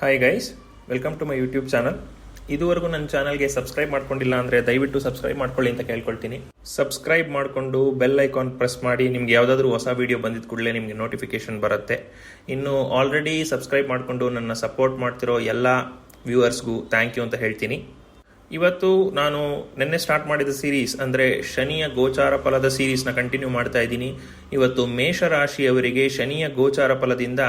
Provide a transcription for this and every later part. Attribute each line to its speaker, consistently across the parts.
Speaker 1: Hi guys welcome to my YouTube channel ಇದುವರೆಗೂ ನನ್ನ ಚಾನಲ್ಗೆ ಸಬ್ಸ್ಕ್ರೈಬ್ ಮಾಡ್ಕೊಂಡಿಲ್ಲ ಅಂದರೆ ದಯವಿಟ್ಟು ಸಬ್ಸ್ಕ್ರೈಬ್ ಮಾಡ್ಕೊಳ್ಳಿ ಅಂತ ಕೇಳ್ಕೊಳ್ತೀನಿ. ಸಬ್ಸ್ಕ್ರೈಬ್ ಮಾಡಿಕೊಂಡು ಬೆಲ್ ಐಕಾನ್ ಪ್ರೆಸ್ ಮಾಡಿ, ನಿಮ್ಗೆ ಯಾವುದಾದ್ರೂ ಹೊಸ ವಿಡಿಯೋ ಬಂದಿದ್ದ ಕೂಡಲೇ ನಿಮಗೆ ನೋಟಿಫಿಕೇಶನ್ ಬರುತ್ತೆ. ಇನ್ನು ಆಲ್ರೆಡಿ ಸಬ್ಸ್ಕ್ರೈಬ್ ಮಾಡಿಕೊಂಡು ನನ್ನ ಸಪೋರ್ಟ್ ಮಾಡ್ತಿರೋ ಎಲ್ಲ ವ್ಯೂವರ್ಸ್ಗೂ ಥ್ಯಾಂಕ್ ಯು ಅಂತ ಹೇಳ್ತೀನಿ. ಇವತ್ತು ನಾನು ನಿನ್ನೆ ಸ್ಟಾರ್ಟ್ ಮಾಡಿದ ಸೀರೀಸ್ ಅಂದರೆ ಶನಿಯ ಗೋಚಾರ ಫಲದ ಸೀರೀಸ್ನ ಕಂಟಿನ್ಯೂ ಮಾಡ್ತಾ ಇದ್ದೀನಿ. ಇವತ್ತು ಮೇಷರಾಶಿಯವರಿಗೆ ಶನಿಯ ಗೋಚಾರ ಫಲದಿಂದ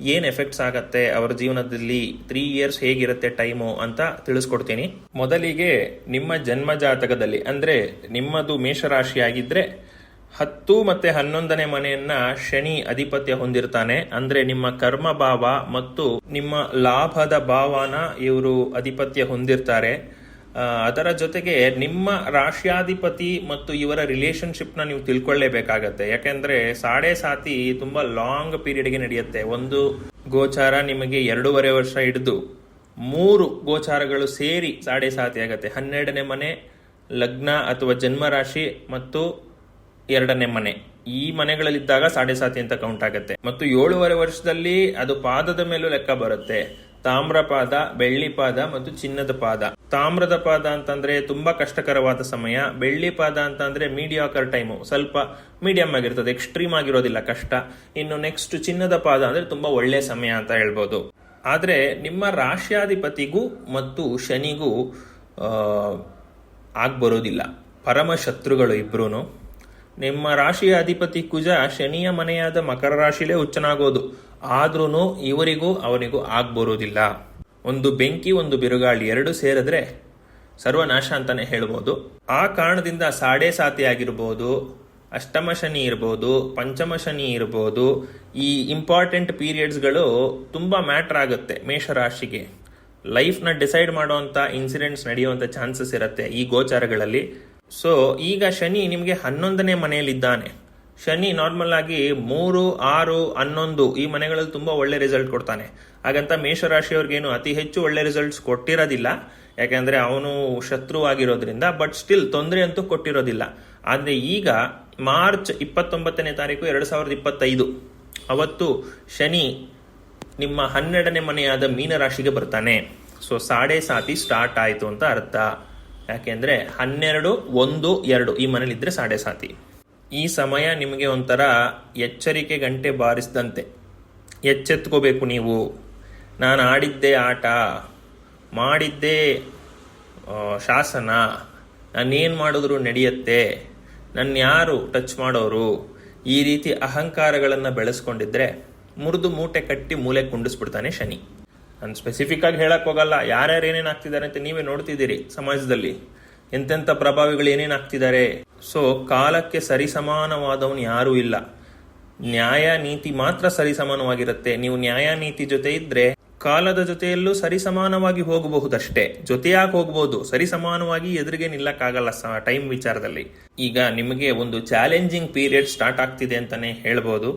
Speaker 1: ಏನು ಎಫೆಕ್ಟ್ಸ್ ಆಗತ್ತೆ, ಅವರ ಜೀವನದಲ್ಲಿ ತ್ರೀ ಇಯರ್ಸ್ ಹೇಗಿರುತ್ತೆ ಟೈಮು ಅಂತ ತಿಳಿಸ್ಕೊಡ್ತೀನಿ. ಮೊದಲಿಗೆ ನಿಮ್ಮ ಜನ್ಮ ಜಾತಕದಲ್ಲಿ, ಅಂದರೆ ನಿಮ್ಮದು ಮೇಷರಾಶಿ ಆಗಿದ್ರೆ ಹತ್ತು ಮತ್ತೆ ಹನ್ನೊಂದನೇ ಮನೆಯನ್ನ ಶನಿ ಅಧಿಪತ್ಯ ಹೊಂದಿರ್ತಾನೆ. ಅಂದ್ರೆ ನಿಮ್ಮ ಕರ್ಮ ಭಾವ ಮತ್ತು ನಿಮ್ಮ ಲಾಭದ ಭಾವನ ಇವರು ಅಧಿಪತ್ಯ ಹೊಂದಿರ್ತಾರೆ. ಅದರ ಜೊತೆಗೆ ನಿಮ್ಮ ರಾಷ್ಟ್ರಾಧಿಪತಿ ಮತ್ತು ಇವರ ರಿಲೇಷನ್ಶಿಪ್ನ ನೀವು ತಿಳ್ಕೊಳ್ಳೇಬೇಕಾಗತ್ತೆ. ಯಾಕೆಂದ್ರೆ ಸಾಡೆ ಸಾತಿ ತುಂಬಾ ಲಾಂಗ್ ಪೀರಿಯಡ್ಗೆ ನಡೆಯುತ್ತೆ. ಒಂದು ಗೋಚಾರ ನಿಮಗೆ ಎರಡೂವರೆ ವರ್ಷ ಹಿಡಿದು ಮೂರು ಗೋಚಾರಗಳು ಸೇರಿ ಸಾಡೆ ಸಾತಿ ಆಗತ್ತೆ. ಹನ್ನೆರಡನೇ ಮನೆ, ಲಗ್ನ ಅಥವಾ ಜನ್ಮರಾಶಿ ಮತ್ತು ಎರಡನೇ ಮನೆ. ಈ ಮನೆಗಳಲ್ಲಿದ್ದಾಗ ಸಾಡೆ ಸಾತಿ ಅಂತ ಕೌಂಟ್ ಆಗುತ್ತೆ. ಮತ್ತು ಏಳುವರೆ ವರ್ಷದಲ್ಲಿ ಅದು ಪಾದದ ಮೇಲೂ ಲೆಕ್ಕ ಬರುತ್ತೆ. ತಾಮ್ರ ಪಾದ, ಬೆಳ್ಳಿ ಪಾದ ಮತ್ತು ಚಿನ್ನದ ಪಾದ. ತಾಮ್ರದ ಪಾದ ಅಂತಂದ್ರೆ ತುಂಬಾ ಕಷ್ಟಕರವಾದ ಸಮಯ. ಬೆಳ್ಳಿ ಪಾದ ಅಂತಂದ್ರೆ ಮೀಡಿಯಾಕರ್ ಟೈಮು ಸ್ವಲ್ಪ ಮೀಡಿಯಂ ಆಗಿರ್ತದೆ ಎಕ್ಸ್ಟ್ರೀಮ್ ಆಗಿರೋದಿಲ್ಲ ಕಷ್ಟ. ಇನ್ನು ನೆಕ್ಸ್ಟ್ ಚಿನ್ನದ ಪಾದ ಅಂದ್ರೆ ತುಂಬಾ ಒಳ್ಳೆ ಸಮಯ ಅಂತ ಹೇಳ್ಬೋದು. ಆದ್ರೆ ನಿಮ್ಮ ರಾಶ್ಯಾಧಿಪತಿಗೂ ಮತ್ತು ಶನಿಗೂ ಆಗ್ಬರೋದಿಲ್ಲ. ಪರಮ ಶತ್ರುಗಳು ಇಬ್ರು ನಿಮ್ಮ ರಾಶಿಯ ಅಧಿಪತಿ ಕುಜ ಶನಿಯ ಮನೆಯಾದ ಮಕರ ರಾಶಿಲೇ ಹುಚ್ಚನಾಗೋದು. ಆದ್ರೂ ಇವರಿಗೂ ಅವನಿಗೂ ಆಗ್ಬರೋದಿಲ್ಲ. ಒಂದು ಬೆಂಕಿ, ಒಂದು ಬಿರುಗಾಳಿ ಎರಡು ಸೇರಿದ್ರೆ ಸರ್ವನಾಶ ಅಂತಾನೆ ಹೇಳ್ಬೋದು. ಆ ಕಾರಣದಿಂದ ಸಾಡೆ ಸಾತಿ ಆಗಿರ್ಬೋದು, ಅಷ್ಟಮ ಶನಿ ಇರ್ಬೋದು, ಪಂಚಮ ಶನಿ ಇರ್ಬೋದು, ಈ ಇಂಪಾರ್ಟೆಂಟ್ ಪೀರಿಯಡ್ಸ್ಗಳು ತುಂಬ ಮ್ಯಾಟರ್ ಆಗುತ್ತೆ ಮೇಷರಾಶಿಗೆ ಲೈಫ್ನ ಡಿಸೈಡ್ ಮಾಡುವಂಥ ಇನ್ಸಿಡೆಂಟ್ಸ್ ನಡೆಯುವಂಥ ಚಾನ್ಸಸ್ ಇರುತ್ತೆ ಈ ಗೋಚಾರಗಳಲ್ಲಿ. ಸೊ ಈಗ ಶನಿ ನಿಮಗೆ ಹನ್ನೊಂದನೇ ಮನೆಯಲ್ಲಿದ್ದಾನೆ. ಶನಿ ನಾರ್ಮಲ್ ಆಗಿ ಮೂರು, ಆರು, ಹನ್ನೊಂದು ಈ ಮನೆಗಳಲ್ಲಿ ತುಂಬಾ ಒಳ್ಳೆ ರಿಸಲ್ಟ್ ಕೊಡ್ತಾನೆ. ಹಾಗಂತ ಮೇಷರಾಶಿಯವ್ರಿಗೇನು ಅತಿ ಹೆಚ್ಚು ಒಳ್ಳೆ ರಿಸಲ್ಟ್ಸ್ ಕೊಟ್ಟಿರೋದಿಲ್ಲ. ಯಾಕಂದ್ರೆ ಅವನು ಶತ್ರು ಆಗಿರೋದ್ರಿಂದ ಬಟ್ ಸ್ಟಿಲ್ ತೊಂದರೆ ಅಂತೂ ಕೊಟ್ಟಿರೋದಿಲ್ಲ. ಆದ್ರೆ ಈಗ ಮಾರ್ಚ್ ಇಪ್ಪತ್ತೊಂಬತ್ತನೇ ತಾರೀಕು ಎರಡ್ ಸಾವಿರದ ಇಪ್ಪತ್ತೈದು. ಅವತ್ತು ಶನಿ ನಿಮ್ಮ ಹನ್ನೆರಡನೇ ಮನೆಯಾದ ಮೀನರಾಶಿಗೆ ಬರ್ತಾನೆ. ಸೊ ಸಾಡೆ ಸಾತಿ ಸ್ಟಾರ್ಟ್ ಆಯಿತು ಅಂತ ಅರ್ಥ. ಯಾಕೆಂದ್ರೆ ಹನ್ನೆರಡು, ಒಂದು, ಎರಡು ಈ ಮನೇಲಿದ್ದರೆ ಸಾಡೆ ಸಾತಿ. ಈ ಸಮಯ ನಿಮಗೆ ಒಂಥರ ಎಚ್ಚರಿಕೆ ಗಂಟೆ ಬಾರಿಸಿದಂತೆ. ಎಚ್ಚೆತ್ಕೋಬೇಕು ನೀವು. ನಾನು ಆಡಿದ್ದೆ ಆಟ, ಮಾಡಿದ್ದೆ ಶಾಸನ, ನಾನೇನು ಮಾಡಿದ್ರು ನಡೆಯುತ್ತೆ ನನ್ನ ಯಾರು ಟಚ್ ಮಾಡೋರು, ಈ ರೀತಿ ಅಹಂಕಾರಗಳನ್ನು ಬೆಳೆಸ್ಕೊಂಡಿದ್ರೆ ಮುರಿದು ಮೂಟೆ ಕಟ್ಟಿ ಮೂಲೆ ಕುಂಡಿಸ್ಬಿಡ್ತಾನೆ ಶನಿ. ನಾನು ಸ್ಪೆಸಿಫಿಕ್ ಆಗಿ ಹೇಳಕ್ ಹೋಗಲ್ಲ. ಯಾರ್ಯಾರು ಏನೇನು ಆಗ್ತಿದ್ದಾರೆ ಅಂತ ನೀವೇ ನೋಡ್ತಿದ್ದೀರಿ ಸಮಾಜದಲ್ಲಿ. ಎಂತೆಂಥ ಪ್ರಭಾವಿಗಳು ಏನೇನು ಆಗ್ತಿದ್ದಾರೆ? ಸೊ ಕಾಲಕ್ಕೆ ಸರಿಸಮಾನವಾದವನು ಯಾರೂ ಇಲ್ಲ. ನ್ಯಾಯ ನೀತಿ ಮಾತ್ರ ಸರಿಸಮಾನವಾಗಿರುತ್ತೆ. ನೀವು ನ್ಯಾಯ ನೀತಿ ಜೊತೆ ಇದ್ರೆ ಕಾಲದ ಜೊತೆಯಲ್ಲೂ ಸರಿಸಮಾನವಾಗಿ ಹೋಗಬಹುದಷ್ಟೇ. ಜೊತೆಯಾಗಿ ಹೋಗ್ಬೋದು. ಸರಿಸಮಾನವಾಗಿ ಎದುರಿಗೆ ನಿಲ್ಲಕ್ಕಾಗಲ್ಲ ಟೈಮ್ ವಿಚಾರದಲ್ಲಿ. ಈಗ ನಿಮಗೆ ಒಂದು ಚಾಲೆಂಜಿಂಗ್ ಪೀರಿಯಡ್ ಸ್ಟಾರ್ಟ್ ಆಗ್ತಿದೆ ಅಂತಾನೆ ಹೇಳ್ಬೋದು.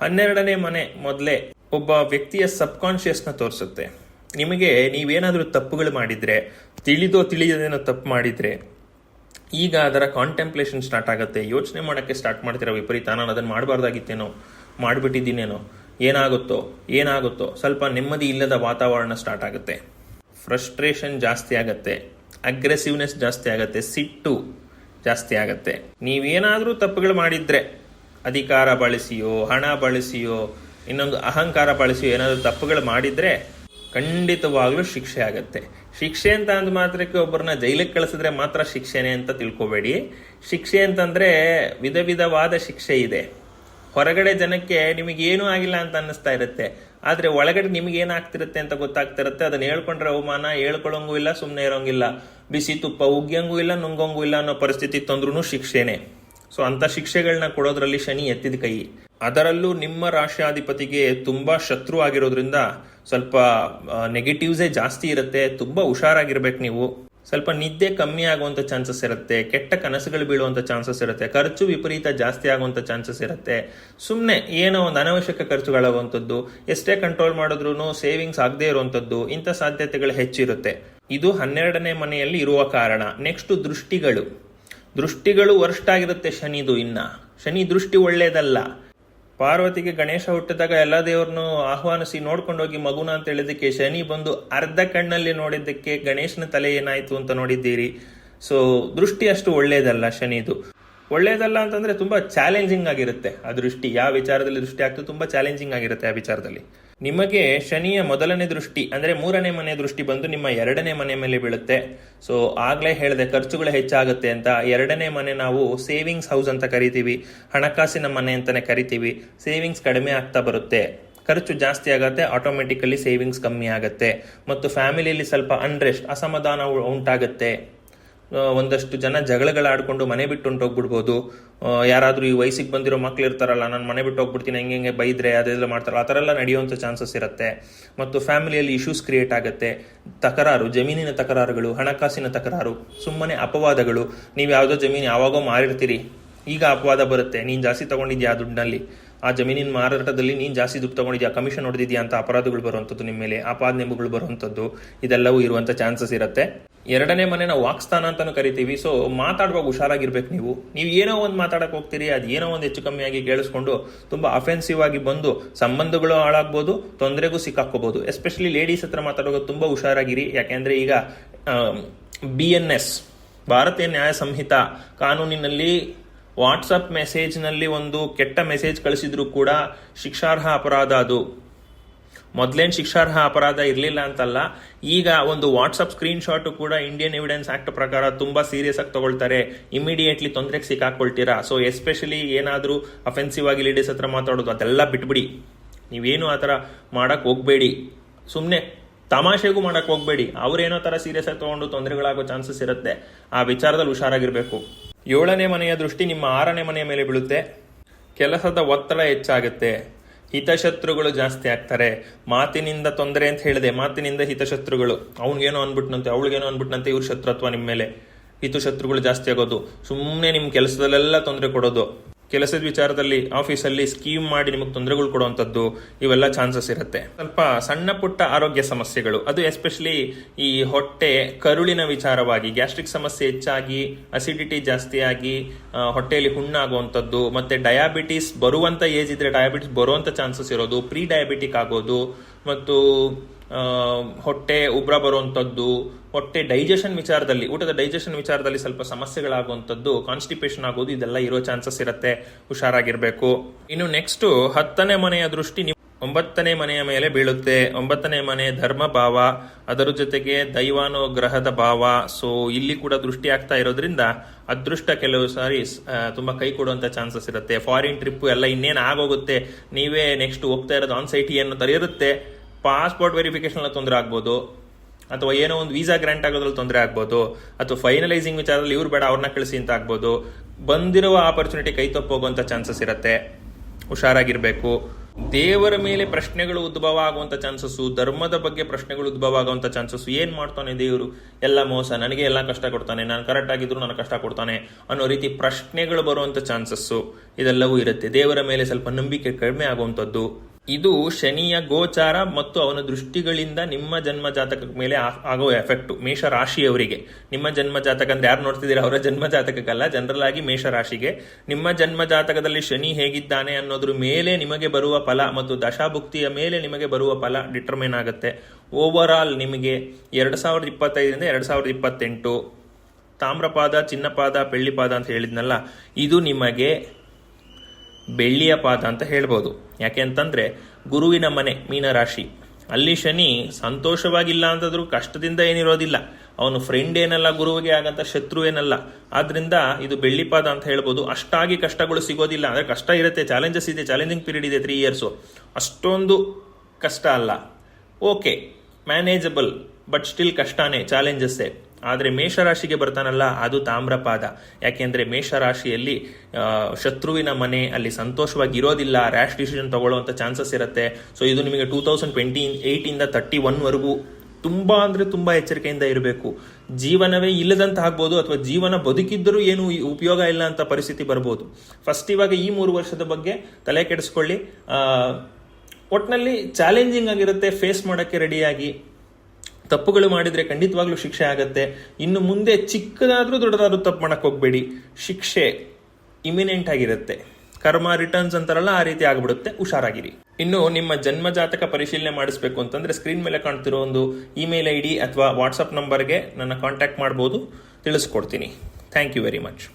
Speaker 1: ಹನ್ನೆರಡನೇ ಮನೆ ಮೊದಲೇ ಒಬ್ಬ ವ್ಯಕ್ತಿಯ ಸಬ್ಕಾನ್ಷಿಯಸ್ನ ತೋರಿಸುತ್ತೆ. ನಿಮಗೆ ನೀವೇನಾದರೂ ತಪ್ಪುಗಳು ಮಾಡಿದ್ರೆ, ತಿಳಿದೋ ತಿಳಿಯದೇನೋ ತಪ್ಪು ಮಾಡಿದ್ರೆ, ಈಗ ಅದರ ಕಾಂಟೆಂಪ್ಲೇಷನ್ ಸ್ಟಾರ್ಟ್ ಆಗುತ್ತೆ. ಯೋಚನೆ ಮಾಡೋಕ್ಕೆ ಸ್ಟಾರ್ಟ್ ಮಾಡ್ತೀರಾ ವಿಪರೀತ. ನಾನು ಅದನ್ನು ಮಾಡಬಾರ್ದಾಗಿತ್ತೇನೋ, ಮಾಡಿಬಿಟ್ಟಿದ್ದೀನೇನೋ, ಏನಾಗುತ್ತೋ ಏನಾಗುತ್ತೋ, ಸ್ವಲ್ಪ ನೆಮ್ಮದಿ ಇಲ್ಲದ ವಾತಾವರಣ ಸ್ಟಾರ್ಟ್ ಆಗುತ್ತೆ. ಫ್ರಸ್ಟ್ರೇಷನ್ ಜಾಸ್ತಿ ಆಗುತ್ತೆ. ಅಗ್ರೆಸಿವ್ನೆಸ್ ಜಾಸ್ತಿ ಆಗುತ್ತೆ. ಸಿಟ್ಟು ಜಾಸ್ತಿ ಆಗುತ್ತೆ. ನೀವೇನಾದರೂ ತಪ್ಪುಗಳು ಮಾಡಿದ್ರೆ, ಅಧಿಕಾರ ಬಳಸಿಯೋ, ಹಣ ಬಳಸಿಯೋ ಇನ್ನೊಂದು ಅಹಂಕಾರ ಬಳಸಿ ಏನಾದರೂ ತಪ್ಪುಗಳು ಮಾಡಿದ್ರೆ ಖಂಡಿತವಾಗ್ಲೂ ಶಿಕ್ಷೆ ಆಗತ್ತೆ. ಶಿಕ್ಷೆ ಅಂತ ಅಂದ ಮಾತ್ರಕ್ಕೆ ಒಬ್ಬರನ್ನ ಜೈಲಿಗೆ ಕಳಿಸಿದ್ರೆ ಮಾತ್ರ ಶಿಕ್ಷೆನೆ ಅಂತ ತಿಳ್ಕೊಬೇಡಿ. ಶಿಕ್ಷೆ ಅಂತಂದ್ರೆ ವಿಧ ವಿಧವಾದ ಶಿಕ್ಷೆ ಇದೆ. ಹೊರಗಡೆ ಜನಕ್ಕೆ ನಿಮಗೆ ಏನೂ ಆಗಿಲ್ಲ ಅಂತ ಅನ್ನಿಸ್ತಾ ಇರುತ್ತೆ. ಆದ್ರೆ ಒಳಗಡೆ ನಿಮ್ಗೆ ಏನಾಗ್ತಿರುತ್ತೆ ಅಂತ ಗೊತ್ತಾಗ್ತಿರುತ್ತೆ. ಅದನ್ನ ಹೇಳ್ಕೊಂಡ್ರೆ ಅವಮಾನ, ಹೇಳ್ಕೊಳ್ಳೋಂಗೂ ಇಲ್ಲ ಸುಮ್ಮನೆ ಇರೋಂಗಿಲ್ಲ. ಬಿಸಿ ತುಪ್ಪ ಉಗ್ಗಿಯಂಗೂ ಇಲ್ಲ, ನುಂಗೋಂಗೂ ಇಲ್ಲ ಅನ್ನೋ ಪರಿಸ್ಥಿತಿ ತಂದ್ರೂ ಶಿಕ್ಷೆನೆ. ಸೊ ಅಂತ ಶಿಕ್ಷೆಗಳನ್ನ ಕೊಡೋದ್ರಲ್ಲಿ ಶನಿ ಎತ್ತಿದ ಕೈ. ಅದರಲ್ಲೂ ನಿಮ್ಮ ರಾಷ್ಟ್ರಾಧಿಪತಿಗೆ ತುಂಬಾ ಶತ್ರು ಆಗಿರೋದ್ರಿಂದ ಸ್ವಲ್ಪ ನೆಗೆಟಿವ್ಸೇ ಜಾಸ್ತಿ ಇರುತ್ತೆ, ತುಂಬಾ ಹುಷಾರಾಗಿರ್ಬೇಕು ನೀವು. ಸ್ವಲ್ಪ ನಿದ್ದೆ ಕಮ್ಮಿ ಆಗುವಂಥ ಚಾನ್ಸಸ್ ಇರುತ್ತೆ, ಕೆಟ್ಟ ಕನಸುಗಳು ಬೀಳುವಂಥ ಚಾನ್ಸಸ್ ಇರುತ್ತೆ, ಖರ್ಚು ವಿಪರೀತ ಜಾಸ್ತಿ ಆಗುವಂಥ ಚಾನ್ಸಸ್ ಇರುತ್ತೆ. ಸುಮ್ಮನೆ ಏನೋ ಒಂದು ಅನವಶ್ಯಕ ಖರ್ಚುಗಳಾಗುವಂಥದ್ದು, ಎಷ್ಟೇ ಕಂಟ್ರೋಲ್ ಮಾಡಿದ್ರು ಸೇವಿಂಗ್ಸ್ ಆಗದೇ ಇರುವಂಥದ್ದು, ಇಂಥ ಸಾಧ್ಯತೆಗಳು ಹೆಚ್ಚಿರುತ್ತೆ. ಇದು ಹನ್ನೆರಡನೇ ಮನೆಯಲ್ಲಿ ಇರುವ ಕಾರಣ. ನೆಕ್ಸ್ಟ್ ದೃಷ್ಟಿಗಳು. ದೃಷ್ಟಿಗಳು ವರ್ಸ್ಟ್ ಆಗಿರುತ್ತೆ ಶನಿದು ಇನ್ನ. ಶನಿ ದೃಷ್ಟಿ ಒಳ್ಳೇದಲ್ಲ. ಪಾರ್ವತಿಗೆ ಗಣೇಶ ಹುಟ್ಟಿದಾಗ ಎಲ್ಲ ದೇವ್ರನ್ನು ಆಹ್ವಾನಿಸಿ ನೋಡ್ಕೊಂಡೋಗಿ ಮಗುನ ಅಂತ ಹೇಳಿದ್ದಕ್ಕೆ ಶನಿ ಬಂದು ಅರ್ಧ ಕಣ್ಣಲ್ಲಿ ನೋಡಿದ್ದಕ್ಕೆ ಗಣೇಶನ ತಲೆ ಏನಾಯ್ತು ಅಂತ ನೋಡಿದ್ದೀರಿ. ಸೊ ದೃಷ್ಟಿ ಅಷ್ಟು ಒಳ್ಳೇದಲ್ಲ ಶನಿದು. ಒಳ್ಳೇದಲ್ಲ ಅಂತಂದ್ರೆ ತುಂಬಾ ಚಾಲೆಂಜಿಂಗ್ ಆಗಿರುತ್ತೆ ಆ ದೃಷ್ಟಿ. ಯಾವ ವಿಚಾರದಲ್ಲಿ ದೃಷ್ಟಿ ಆಗ್ತದೆ ತುಂಬಾ ಚಾಲೆಂಜಿಂಗ್ ಆಗಿರುತ್ತೆ ಆ ವಿಚಾರದಲ್ಲಿ. ನಿಮಗೆ ಶನಿಯ ಮೊದಲನೇ ದೃಷ್ಟಿ, ಅಂದ್ರೆ ಮೂರನೇ ಮನೆ ದೃಷ್ಟಿ ಬಂದು ನಿಮ್ಮ ಎರಡನೇ ಮನೆ ಮೇಲೆ ಬೀಳುತ್ತೆ. ಸೊ ಆಗ್ಲೇ ಹೇಳಿದೆ, ಖರ್ಚುಗಳು ಹೆಚ್ಚಾಗುತ್ತೆ ಅಂತ. ಎರಡನೇ ಮನೆ ನಾವು ಸೇವಿಂಗ್ಸ್ ಹೌಸ್ ಅಂತ ಕರಿತೀವಿ. ಹಣಕಾಸಿನ ಮನೆ ಅಂತಾನೆ ಕರಿತೀವಿ. ಸೇವಿಂಗ್ಸ್ ಕಡಿಮೆ ಆಗ್ತಾ ಬರುತ್ತೆ. ಖರ್ಚು ಜಾಸ್ತಿ ಆಗುತ್ತೆ ಆಟೋಮೆಟಿಕಲಿ ಸೇವಿಂಗ್ಸ್ ಕಮ್ಮಿ ಆಗುತ್ತೆ. ಮತ್ತು ಫ್ಯಾಮಿಲಿಯಲ್ಲಿ ಸ್ವಲ್ಪ ಅನ್ರೆಸ್ಟ್ ಅಸಮಾಧಾನ ಉಂಟಾಗುತ್ತೆ. ಒಂದಷ್ಟು ಜನ ಜಗಳಗಳಾಡ್ಕೊಂಡು ಮನೆ ಬಿಟ್ಟು ಹೊಂಟೋಗ್ಬಿಡ್ಬೋದು ಯಾರಾದರೂ ಈ ವಯಸ್ಸಿಗೆ ಬಂದಿರೋ ಮಕ್ಳು ಇರ್ತಾರಲ್ಲ, ನಾನು ಮನೆ ಬಿಟ್ಟು ಹೋಗ್ಬಿಡ್ತೀನಿ, ಹೆಂಗೆ ಹೆಂಗೆ ಬೈದ್ರೆ ಅದೆಲ್ಲ ಮಾಡ್ತಾರಲ್ಲ, ಆ ಥರ ಎಲ್ಲ ನಡೆಯುವಂಥ ಚಾನ್ಸಸ್ ಇರುತ್ತೆ. ಮತ್ತು ಫ್ಯಾಮಿಲಿಯಲ್ಲಿ ಇಶ್ಯೂಸ್ ಕ್ರಿಯೇಟ್ ಆಗುತ್ತೆ. ತಕರಾರು, ಜಮೀನಿನ ತಕರಾರುಗಳು, ಹಣಕಾಸಿನ ತಕರಾರು, ಸುಮ್ಮನೆ ಅಪವಾದಗಳು. ನೀವು ಯಾವುದೋ ಜಮೀನು ಯಾವಾಗೋ ಮಾರಿರ್ತೀರಿ. ಈಗ ಅಪವಾದ ಬರುತ್ತೆ. ನೀನು ಜಾಸ್ತಿ ತೊಗೊಂಡಿದ್ಯಾ ಆ ದುಡ್ಡಿನಲ್ಲಿ ಆ ಜಮೀನಿನ ಮಾರಾಟದಲ್ಲಿ ನೀನು ಜಾಸ್ತಿ ದುಡ್ಡು ತೊಗೊಂಡಿದ್ಯಾ? ಕಮಿಷನ್ ಹೊಡೆದಿದ್ಯಾ ಅಂತ ಅಪರಾಧಗಳು ಬರುವಂಥದ್ದು ನಿಮ್ಮ ಮೇಲೆ ಆಪಾದನೆಗಳು ಬರುವಂಥದ್ದು. ಇದೆಲ್ಲವೂ ಇರುವಂಥ ಚಾನ್ಸಸ್ ಇರುತ್ತೆ. ಎರಡನೇ ಮನೆನ ವಾಕ್ಸ್ಥಾನ ಅಂತಾನು ಕರಿತೀವಿ. ಸೊ ಮಾತಾಡುವಾಗ ಹುಷಾರಾಗಿರ್ಬೇಕು ನೀವು. ನೀವು ಏನೋ ಒಂದು ಮಾತಾಡಕ್ಕೆ ಹೋಗ್ತೀರಿ, ಅದು ಏನೋ ಒಂದು ಹೆಚ್ಚು ಕಮ್ಮಿಯಾಗಿ ಕೇಳಿಸ್ಕೊಂಡು ತುಂಬಾ ಅಫೆನ್ಸಿವ್ ಆಗಿ ಬಂದು ಸಂಬಂಧಗಳು ಹಾಳಾಗ್ಬೋದು, ತೊಂದರೆಗೂ ಸಿಕ್ಕಾಕೋಬಹುದು ಎಸ್ಪೆಷಲಿ ಲೇಡೀಸ್ ಹತ್ರ ಮಾತಾಡುವಾಗ ತುಂಬಾ ಹುಷಾರಾಗಿರಿ. ಯಾಕೆಂದ್ರೆ ಈಗ ಬಿ ಎನ್ ಎಸ್ ಭಾರತೀಯ ನ್ಯಾಯ ಸಂಹಿತ ಕಾನೂನಿನಲ್ಲಿ ವಾಟ್ಸಪ್ ಮೆಸೇಜ್ನಲ್ಲಿ ಒಂದು ಕೆಟ್ಟ ಮೆಸೇಜ್ ಕಳಿಸಿದ್ರು ಕೂಡ ಶಿಕ್ಷಾರ್ಹ ಅಪರಾಧ ಅದು. ಮೊದಲೇನು ಶಿಕ್ಷಾರ್ಹ ಅಪರಾಧ ಇರಲಿಲ್ಲ ಅಂತಲ್ಲ, ಈಗ ಒಂದು ವಾಟ್ಸಪ್ ಸ್ಕ್ರೀನ್ ಶಾಟ್ ಕೂಡ ಇಂಡಿಯನ್ ಎವಿಡೆನ್ಸ್ ಆಕ್ಟ್ ಪ್ರಕಾರ ತುಂಬಾ ಸೀರಿಯಸ್ ಆಗಿ ತಗೊಳ್ತಾರೆ. ಇಮಿಡಿಯೇಟ್ಲಿ ತೊಂದರೆಗೆ ಸಿಕ್ಕಾಕೊಳ್ತೀರಾ? ಸೊ ಎಸ್ಪೆಷಲಿ ಏನಾದರೂ ಅಫೆನ್ಸಿವ್ ಆಗಿ ಲೇಡೀಸ್ ಹತ್ರ ಮಾತಾಡೋದು, ಅದೆಲ್ಲ ಬಿಟ್ಬಿಡಿ. ನೀವೇನು ಆ ಥರ ಮಾಡಕ್ ಹೋಗ್ಬೇಡಿ. ಸುಮ್ಮನೆ ತಮಾಷೆಗೂ ಮಾಡಕ್ ಹೋಗ್ಬೇಡಿ. ಅವ್ರೇನೋ ತರ ಸೀರಿಯಸ್ ಆಗಿ ತಗೊಂಡು ತೊಂದರೆಗಳಾಗೋ ಚಾನ್ಸಸ್ ಇರುತ್ತೆ. ಆ ವಿಚಾರದಲ್ಲಿ ಹುಷಾರಾಗಿರ್ಬೇಕು. ಏಳನೇ ಮನೆಯ ದೃಷ್ಟಿ ನಿಮ್ಮ ಆರನೇ ಮನೆಯ ಮೇಲೆ ಬೀಳುತ್ತೆ. ಕೆಲಸದ ಒತ್ತಡ ಹೆಚ್ಚಾಗುತ್ತೆ. ಹಿತಶತ್ರುಗಳು ಜಾಸ್ತಿ ಆಗ್ತಾರೆ. ಮಾತಿನಿಂದ ತೊಂದರೆ ಅಂತ ಹೇಳಿದೆ. ಮಾತಿನಿಂದ ಹಿತಶತ್ರುಗಳು. ಅವ್ನಿಗೇನೋ ಅನ್ಬಿಟ್ನಂತೆ, ಅವಳಿಗೇನೋ ಅನ್ಬಿಟ್ನಂತೆ ಇವ್ರ ಶತ್ರುತ್ವ ನಿಮ್ಮ ಮೇಲೆ ಹಿತಶತ್ರುಗಳು ಜಾಸ್ತಿ ಆಗೋದು. ಸುಮ್ಮನೆ ನಿಮ್ಮ ಕೆಲಸದಲ್ಲೆಲ್ಲ ತೊಂದರೆ ಕೊಡೋದು. ಕೆಲಸದ ವಿಚಾರದಲ್ಲಿ ಆಫೀಸಲ್ಲಿ ಸ್ಕೀಮ್ ಮಾಡಿ ನಿಮಗೆ ತೊಂದರೆಗಳು ಕೊಡುವಂಥದ್ದು ಇವೆಲ್ಲ ಚಾನ್ಸಸ್ ಇರುತ್ತೆ. ಸ್ವಲ್ಪ ಸಣ್ಣ ಪುಟ್ಟ ಆರೋಗ್ಯ ಸಮಸ್ಯೆಗಳು ಅದು ಎಸ್ಪೆಷಲಿ ಈ ಹೊಟ್ಟೆ ಕರುಳಿನ ವಿಚಾರವಾಗಿ ಗ್ಯಾಸ್ಟ್ರಿಕ್ ಸಮಸ್ಯೆ ಹೆಚ್ಚಾಗಿ ಅಸಿಡಿಟಿ ಜಾಸ್ತಿ ಆಗಿ ಆ, ಹೊಟ್ಟೆಯಲ್ಲಿ ಹುಣ್ಣಾಗುವಂಥದ್ದು ಮತ್ತೆ ಡಯಾಬಿಟಿಸ್ ಬರುವಂತ ಏಜ್ ಇದ್ರೆ ಡಯಾಬಿಟಿಸ್ ಬರುವಂತ ಚಾನ್ಸಸ್ ಇರೋದು ಪ್ರೀ ಡಯಾಬಿಟಿಕ್ ಆಗೋದು ಮತ್ತು ಹೊಟ್ಟೆ ಉಬ್ರ ಬರುವಂಥದ್ದು ಹೊಟ್ಟೆ ಡೈಜೆಷನ್ ವಿಚಾರದಲ್ಲಿ, ಊಟದ ಡೈಜೆಷನ್ ವಿಚಾರದಲ್ಲಿ ಸ್ವಲ್ಪ ಸಮಸ್ಯೆಗಳಾಗುವಂಥದ್ದು ಕಾನ್ಸ್ಟಿಪೇಷನ್ ಆಗೋದು, ಇದೆಲ್ಲ ಇರೋ ಚಾನ್ಸಸ್ ಇರುತ್ತೆ. ಹುಷಾರಾಗಿರ್ಬೇಕು. ಇನ್ನು ನೆಕ್ಸ್ಟ್ ಹತ್ತನೇ ಮನೆಯ ದೃಷ್ಟಿ ಒಂಬತ್ತನೇ ಮನೆಯ ಮೇಲೆ ಬೀಳುತ್ತೆ. ಒಂಬತ್ತನೇ ಮನೆ ಧರ್ಮ ಭಾವ, ಅದರ ಜೊತೆಗೆ ದೈವಾನುಗ್ರಹದ ಭಾವ. ಸೊ ಇಲ್ಲಿ ಕೂಡ ದೃಷ್ಟಿ ಆಗ್ತಾ ಇರೋದ್ರಿಂದ ಅದೃಷ್ಟ ಕೆಲವು ಸಾರಿ ತುಂಬಾ ಕೈ ಕೊಡುವಂತ ಚಾನ್ಸಸ್ ಇರುತ್ತೆ. ಫಾರಿನ್ ಟ್ರಿಪ್ ಎಲ್ಲ ಇನ್ನೇನು ಆಗೋಗುತ್ತೆ? ನೀವೇ ನೆಕ್ಸ್ಟ್ ಹೋಗ್ತಾ ಇರೋದು ಆನ್ ಸೈಟಿ ಅನ್ನು ಪಾಸ್ಪೋರ್ಟ್ ವೆರಿಫಿಕೇಶನ್ ತೊಂದರೆ ಆಗ್ಬೋದು, ಅಥವಾ ಏನೋ ಒಂದು ವೀಸಾ ಗ್ರಾಂಟ್ ಆಗೋದ್ರಲ್ಲಿ ತೊಂದರೆ ಆಗ್ಬೋದು, ಅಥವಾ ಫೈನಲೈಸಿಂಗ್ ವಿಚಾರದಲ್ಲಿ ಇವ್ರು ಬೇಡ, ಅವ್ರನ್ನ ಕಳಿಸಿ ಅಂತ ಆಗ್ಬೋದು, ಬಂದಿರುವ ಆಪರ್ಚುನಿಟಿ ಕೈ ತಪ್ಪೋಗುವಂಥ ಚಾನ್ಸಸ್ ಇರುತ್ತೆ. ಹುಷಾರಾಗಿರಬೇಕು. ದೇವರ ಮೇಲೆ ಪ್ರಶ್ನೆಗಳು ಉದ್ಭವ ಆಗುವಂಥ ಚಾನ್ಸಸ್ ಧರ್ಮದ ಬಗ್ಗೆ ಪ್ರಶ್ನೆಗಳು ಉದ್ಭವ ಆಗುವಂಥ ಚಾನ್ಸಸ್ ಏನು ಮಾಡ್ತಾನೆ ದೇವರು? ಎಲ್ಲ ಮೋಸ, ನನಗೆ ಎಲ್ಲ ಕಷ್ಟ ಕೊಡ್ತಾನೆ, ನಾನು ಕರೆಕ್ಟ್ ಆಗಿದ್ರು ನನಗೆ ಕಷ್ಟ ಕೊಡ್ತಾನೆ ಅನ್ನೋ ರೀತಿ ಪ್ರಶ್ನೆಗಳು ಬರುವಂಥ ಚಾನ್ಸಸ್ಸು ಇದೆಲ್ಲವೂ ಇರುತ್ತೆ. ದೇವರ ಮೇಲೆ ಸ್ವಲ್ಪ ನಂಬಿಕೆ ಕಡಿಮೆ ಆಗುವಂಥದ್ದು. ಇದು ಶನಿಯ ಗೋಚಾರ ಮತ್ತು ಅವನ ದೃಷ್ಟಿಗಳಿಂದ ನಿಮ್ಮ ಜನ್ಮ ಜಾತಕದ ಮೇಲೆ ಆಗೋ ಎಫೆಕ್ಟ್ ಮೇಷ ರಾಶಿಯವರಿಗೆ ನಿಮ್ಮ ಜನ್ಮ ಜಾತಕ ಅಂದ್ರೆ ಯಾರು ನೋಡ್ತಿದ್ದೀರಾ? ಅವರ ಜನ್ಮ ಜಾತಕಕ್ಕಲ್ಲ ಜನರಲ್ ಆಗಿ ಮೇಷ ರಾಶಿಗೆ ನಿಮ್ಮ ಜನ್ಮ ಜಾತಕದಲ್ಲಿ ಶನಿ ಹೇಗಿದ್ದಾನೆ ಅನ್ನೋದ್ರ ಮೇಲೆ ನಿಮಗೆ ಬರುವ ಫಲ ಮತ್ತು ದಶಾಭುಕ್ತಿಯ ಮೇಲೆ ನಿಮಗೆ ಬರುವ ಫಲ ಡಿಟರ್ಮೈನ್ ಆಗುತ್ತೆ. ಓವರ್ ಆಲ್ ನಿಮಗೆ ಎರಡು ಸಾವಿರದ ಇಪ್ಪತ್ತೈದರಿಂದ ಎರಡು ಸಾವಿರದ ಇಪ್ಪತ್ತೆಂಟು ತಾಮ್ರಪಾದ, ಚಿನ್ನಪಾದ, ಬೆಳ್ಳಿಪಾದ ಅಂತ ಹೇಳಿದ್ನಲ್ಲ, ಇದು ನಿಮಗೆ ಬೆಳ್ಳಿಯ ಪಾದ ಅಂತ ಹೇಳ್ಬೋದು. ಯಾಕೆ ಅಂತಂದ್ರೆ ಗುರುವಿನ ಮನೆ, ಮೀನರಾಶಿ. ಅಲ್ಲಿ ಶನಿ ಸಂತೋಷವಾಗಿಲ್ಲ ಅಂತಂದ್ರೂ ಕಷ್ಟದಿಂದ ಏನಿರೋದಿಲ್ಲ. ಅವನು ಫ್ರೆಂಡ್ ಏನಲ್ಲ, ಗುರುವಿಗೆ ಆಗಂತ ಶತ್ರು ಏನಲ್ಲ. ಆದ್ರಿಂದ ಇದು ಬೆಳ್ಳಿಪಾದ ಅಂತ ಹೇಳ್ಬೋದು. ಅಷ್ಟಾಗಿ ಕಷ್ಟಗಳು ಸಿಗೋದಿಲ್ಲ. ಅಂದ್ರೆ ಕಷ್ಟ ಇರುತ್ತೆ ಚಾಲೆಂಜಸ್ ಇದೆ ಚಾಲೆಂಜಿಂಗ್ ಪೀರಿಯಡ್ ಇದೆ ತ್ರೀ ಇಯರ್ಸು ಅಷ್ಟೊಂದು ಕಷ್ಟ ಅಲ್ಲ. ಓಕೆ ಮ್ಯಾನೇಜಬಲ್ ಬಟ್ ಸ್ಟಿಲ್ ಕಷ್ಟನೇ ಚಾಲೆಂಜಸ್ಸೇ ಆದರೆ ಮೇಷರಾಶಿಗೆ ಬರ್ತಾನಲ್ಲ, ಅದು ತಾಮ್ರಪಾದ. ಯಾಕೆಂದರೆ ಮೇಷರಾಶಿಯಲ್ಲಿ ಶತ್ರುವಿನ ಮನೆ ಅಲ್ಲಿ ಸಂತೋಷವಾಗಿ ಇರೋದಿಲ್ಲ ರ್ಯಾಶ್ ಡಿಸಿಷನ್ ತಗೊಳ್ಳುವಂಥ ಚಾನ್ಸಸ್ ಇರುತ್ತೆ. ಸೊ ಇದು ನಿಮಗೆ ಟೂ ತೌಸಂಡ್ ಟ್ವೆಂಟಿ ಏಯ್ಟಿಂದ ತರ್ಟಿ ಒನ್ವರೆಗೂ ತುಂಬ ಅಂದರೆ ತುಂಬ ಎಚ್ಚರಿಕೆಯಿಂದ ಇರಬೇಕು. ಜೀವನವೇ ಇಲ್ಲದಂತ ಆಗ್ಬೋದು ಅಥವಾ ಜೀವನ ಬದುಕಿದ್ದರೂ ಏನು ಉಪಯೋಗ ಇಲ್ಲ ಅಂತ ಪರಿಸ್ಥಿತಿ ಬರ್ಬೋದು. ಫಸ್ಟ್ ಇವಾಗ ಈ ಮೂರು ವರ್ಷದ ಬಗ್ಗೆ ತಲೆ ಕೆಡಿಸ್ಕೊಳ್ಳಿ. ಒಟ್ಟಿನಲ್ಲಿ ಚಾಲೆಂಜಿಂಗ್ ಆಗಿರುತ್ತೆ ಫೇಸ್ ಮಾಡೋಕ್ಕೆ ರೆಡಿಯಾಗಿ ತಪ್ಪುಗಳು ಮಾಡಿದ್ರೆ ಖಂಡಿತವಾಗ್ಲೂ ಶಿಕ್ಷೆ ಆಗತ್ತೆ. ಇನ್ನು ಮುಂದೆ ಚಿಕ್ಕದಾದ್ರೂ ದೊಡ್ಡದಾದ್ರೂ ತಪ್ಪು ಮಾಡಕ್ ಹೋಗ್ಬೇಡಿ. ಶಿಕ್ಷೆ ಇಮಿನೆಂಟ್ ಆಗಿರುತ್ತೆ. ಕರ್ಮ ರಿಟರ್ನ್ಸ್ ಅಂತಾರಲ್ಲ, ಆ ರೀತಿ ಆಗ್ಬಿಡುತ್ತೆ. ಹುಷಾರಾಗಿರಿ. ಇನ್ನು ನಿಮ್ಮ ಜನ್ಮ ಜಾತಕ ಪರಿಶೀಲನೆ ಮಾಡಿಸ್ಬೇಕು ಅಂತಂದ್ರೆ ಸ್ಕ್ರೀನ್ ಮೇಲೆ ಕಾಣ್ತಿರೋ ಒಂದು ಇಮೇಲ್ ಐ ಡಿ ಅಥವಾ ವಾಟ್ಸಪ್ ನಂಬರ್ಗೆ ನನ್ನ ಕಾಂಟ್ಯಾಕ್ಟ್ ಮಾಡ್ಬೋದು. ತಿಳಿಸ್ಕೊಡ್ತೀನಿ. Thank you very much